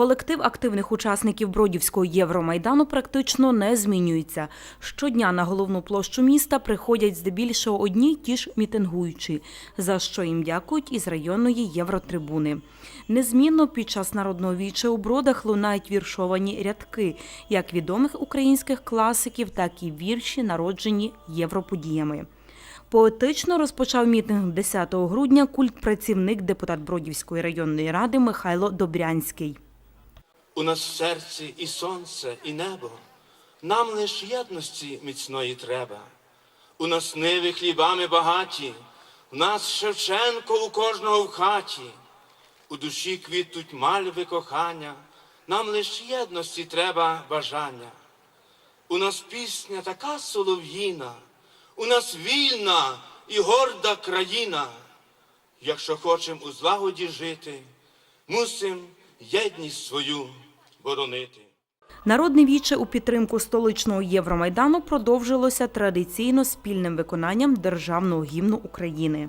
Колектив активних учасників Бродівського Євромайдану практично не змінюється. Щодня на головну площу міста приходять здебільшого одні ті ж мітингуючі, за що їм дякують із районної Євротрибуни. Незмінно під час народного віча у бродах лунають віршовані рядки як відомих українських класиків, так і вірші, народжені європодіями. Поетично розпочав мітинг 10 грудня культпрацівник депутат Бродівської районної ради Михайло Добрянський. У нас в серці і сонце, і небо, нам лиш єдності міцної треба. У нас ниви хлібами багаті, у нас Шевченко у кожного в хаті, у душі квітуть мальви кохання, нам лиш єдності треба бажання. У нас пісня така солов'їна, у нас вільна і горда країна. Якщо хочем у злагоді жити, мусим єдність свою боронити. Народне віче у підтримку столичного Євромайдану продовжилося традиційно спільним виконанням державного гімну України.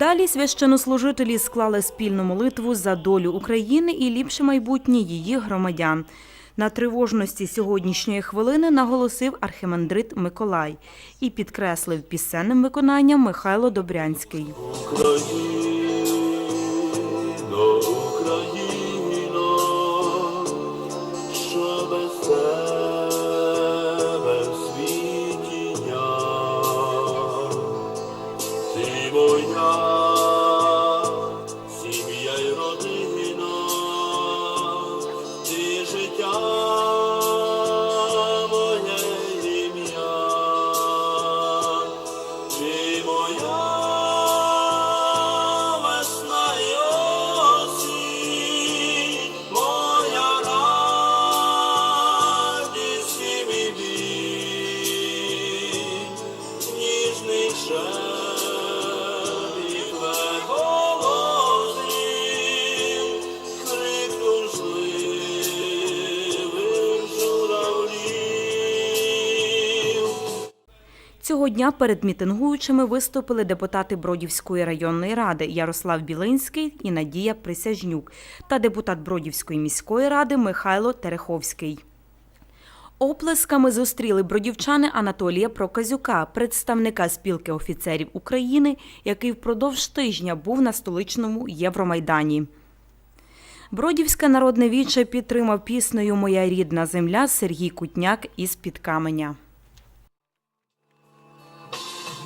Далі священнослужителі склали спільну молитву за долю України і ліпше майбутнє її громадян. На тривожності сьогоднішньої хвилини наголосив архімандрит Миколай і підкреслив пісенним виконанням Михайло Добрянський. Ти моя сім'я й родина, ти життя Цього дня перед мітингуючими виступили депутати Бродівської районної ради Ярослав Білинський і Надія Присяжнюк та депутат Бродівської міської ради Михайло Тереховський. Оплесками зустріли бродівчани Анатолія Проказюка, представника спілки офіцерів України, який впродовж тижня був на столичному Євромайдані. Бродівське народне віче підтримав піснею Моя рідна земля Сергій Кутняк із під каменя.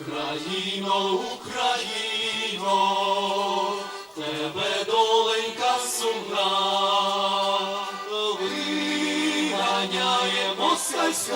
Україно, Україно, тебе доленька сумна, виганяє москаль з